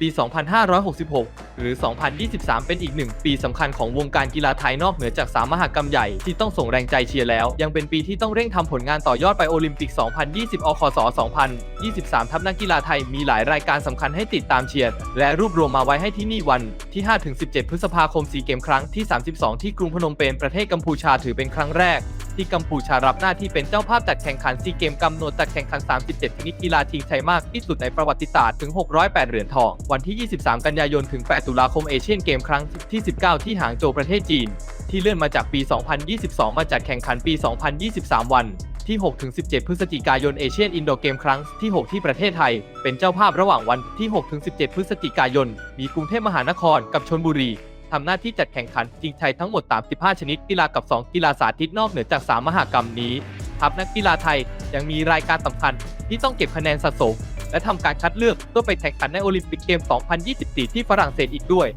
ปี 2566 หรือ 2023 เป็นอีกหนึ่งปีสำคัญของวงการกีฬาไทยนอกเหนือจากสามมหกรรมใหญ่ที่ต้องส่งแรงใจเชียร์แล้ว ยังเป็นปีที่ต้องเร่งทำผลงานต่อยอดไปโอลิมปิก 2020 อคส2023 ทัพนักกีฬาไทยมีหลายรายการสำคัญให้ติดตามเชียร์และรวบรวมมาไว้ให้ที่นี่วันที่ 5-17 พฤษภาคมซีเกมครั้งที่ 32 ที่กรุงพนมเปญประเทศกัมพูชาถือเป็นครั้งแรกที่กัมพูชารับหน้าที่เป็นเจ้าภาพจัดแข่งขันซีเกมกำหนดจัดแข่งขัน 37 ชนิดกีฬาทีมไทยมากที่สุดในประวัติศาสตร์ถึง 608 เหรียญทอง วันที่ 23 กันยายนถึง 8ตุลาคมเอเชียนเกมครั้งที่ 19 ที่หางโจวประเทศจีน ที่เลื่อนมาจากปี 2022 มาจัดแข่งขันปี 2023 วัน ที่ 6-17 พฤศจิกายนเอเชียนอินโดเกมครั้งที่ 6 ที่ประเทศไทย เป็นเจ้าภาพระหว่างวันที่ 6-17 พฤศจิกายน มีกรุงเทพมหานครกับชนบุรีทำหน้าที่จัดแข่งขันจริงไทยทั้งหมด 35 ชนิดกีฬากับ 2 กีฬาสาธิตนอกเหนือจาก 3 มหากรรมนี้ทัพนักกีฬาไทยยังมีรายการสำคัญที่ต้องเก็บคะแนนสะสม และทำการคัดเลือกเพื่อไปแข่งขันในโอลิมปิกเกม 2024 ที่ฝรั่งเศสอีกด้วย